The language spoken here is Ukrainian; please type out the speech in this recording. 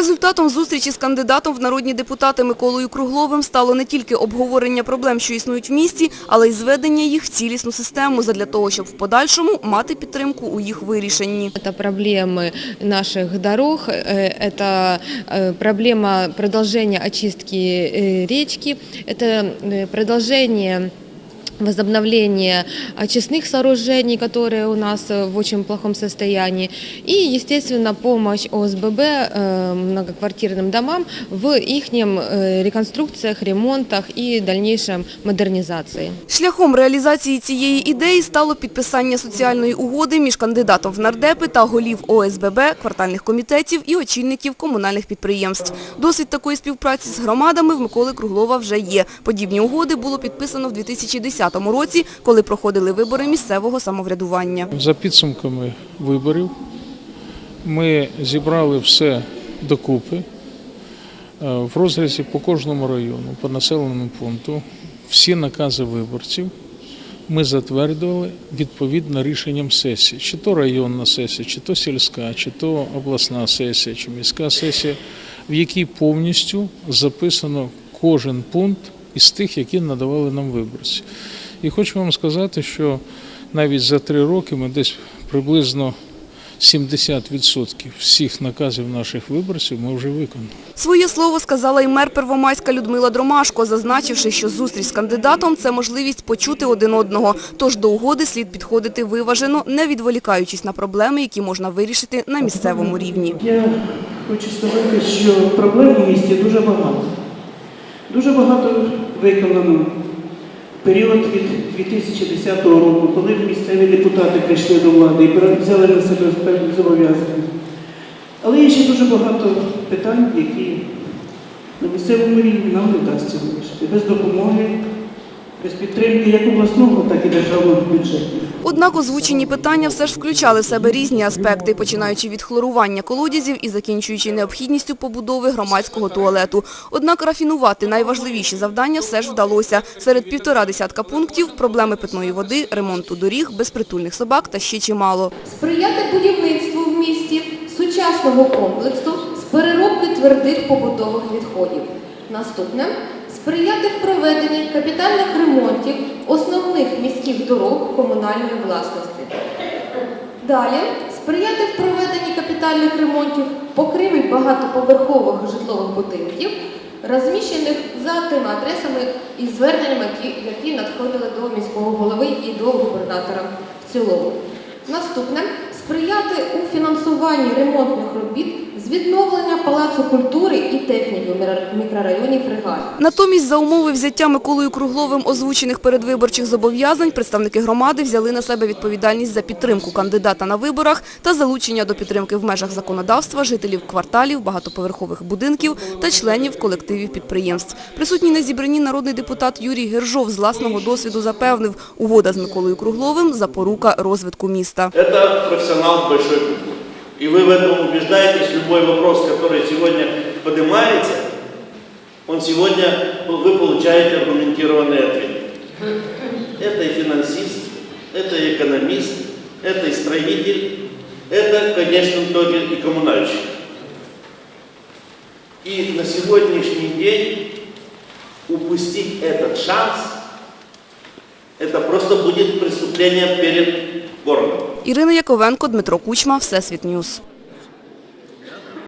Результатом зустрічі з кандидатом в народні депутати Миколою Кругловим стало не тільки обговорення проблем, що існують в місті, але й зведення їх в цілісну систему задля того, щоб в подальшому мати підтримку у їх вирішенні. Это проблемы наших дорог, э, это э, проблема продолжения очистки э, речки, это э, продолжение возобновление очистных сооружений, которые у нас э, в очень плохом состоянии, и, естественно, помощь ОСББ э, многоквартирным домам в их реконструкциях, ремонтах и дальнейшем модернизации. Шляхом реалізації цієї ідеї стало підписання соціальної угоди між кандидатом в нардепи та голів ОСББ, квартальних комітетів і очільників комунальних підприємств. Досвід такої співпраці з громадами в Миколи Круглова вже є. Подібні угоди було підписано в 2010 році, коли проходили вибори місцевого самоврядування. За підсумками виборів ми зібрали все докупи е, в розрізі по кожному району, по населеному пункту. Всі накази виборців ми затвердили відповідно рішенням сесії, чи то районна сесія, чи то сільська, чи то обласна сесія, чи міська сесія, в якій повністю записано кожен пункт із тих, які надавали нам виборці. І хочу вам сказати, що навіть за три роки ми десь приблизно 70% всіх наказів наших виборців ми вже виконали. Своє слово сказала і мер Первомайська Людмила Дромашко, зазначивши, що зустріч з кандидатом – це можливість почути один одного. Тож до угоди слід підходити виважено, не відволікаючись на проблеми, які можна вирішити на місцевому рівні. Я хочу сказати, що проблем у місті дуже багато. Дуже багато виконано період від 2010 року, коли місцеві депутати прийшли до влади і взяли на себе певні зобов'язання. Але є ще дуже багато питань, які на місцевому рівні нам не вдасться вирішити. Без допомоги, без підтримки як обласного, так і державного бюджету. Однак озвучені питання все ж включали в себе різні аспекти, починаючи від хлорування колодязів і закінчуючи необхідністю побудови громадського туалету. Однак рафінувати найважливіші завдання все ж вдалося. Серед півтора десятка пунктів – проблеми питної води, ремонту доріг, безпритульних собак та ще чимало. сприяти будівництву в місті сучасного комплексу з переробки твердих побутових відходів. Наступне сприяти в проведенні капітальних ремонтів основних міських дорог комунальної власності. Далі сприяти в проведенні капітальних ремонтів покрівель багатоповерхових житлових будинків, розміщених за тими адресами і зверненнями, які, надходили до міського голови і до губернатора в цілому. Наступне сприяти у фінансуванні ремонтних робіт відновлення Палацу культури і техніки в мікрорайоні Фригат. Натомість за умови взяття Миколою Кругловим озвучених передвиборчих зобов'язань представники громади взяли на себе відповідальність за підтримку кандидата на виборах та залучення до підтримки в межах законодавства жителів кварталів, багатоповерхових будинків та членів колективів підприємств. Присутній на зібранні народний депутат Юрій Гержов з власного досвіду запевнив, угода з Миколою Кругловим – запорука розвитку міста. Профессионал с большой буквы. И вы в этом убеждаетесь, любой вопрос, который сегодня поднимается, он сегодня, вы получаете аргументированный ответ. Это и финансист, это и экономист, это и строитель, это, конечно, тоже и коммунальщик. И на сегодняшний день упустить этот шанс, это просто будет преступление перед городом. Ірина Яковенко, Дмитро Кучма, Всесвіт Ньюс.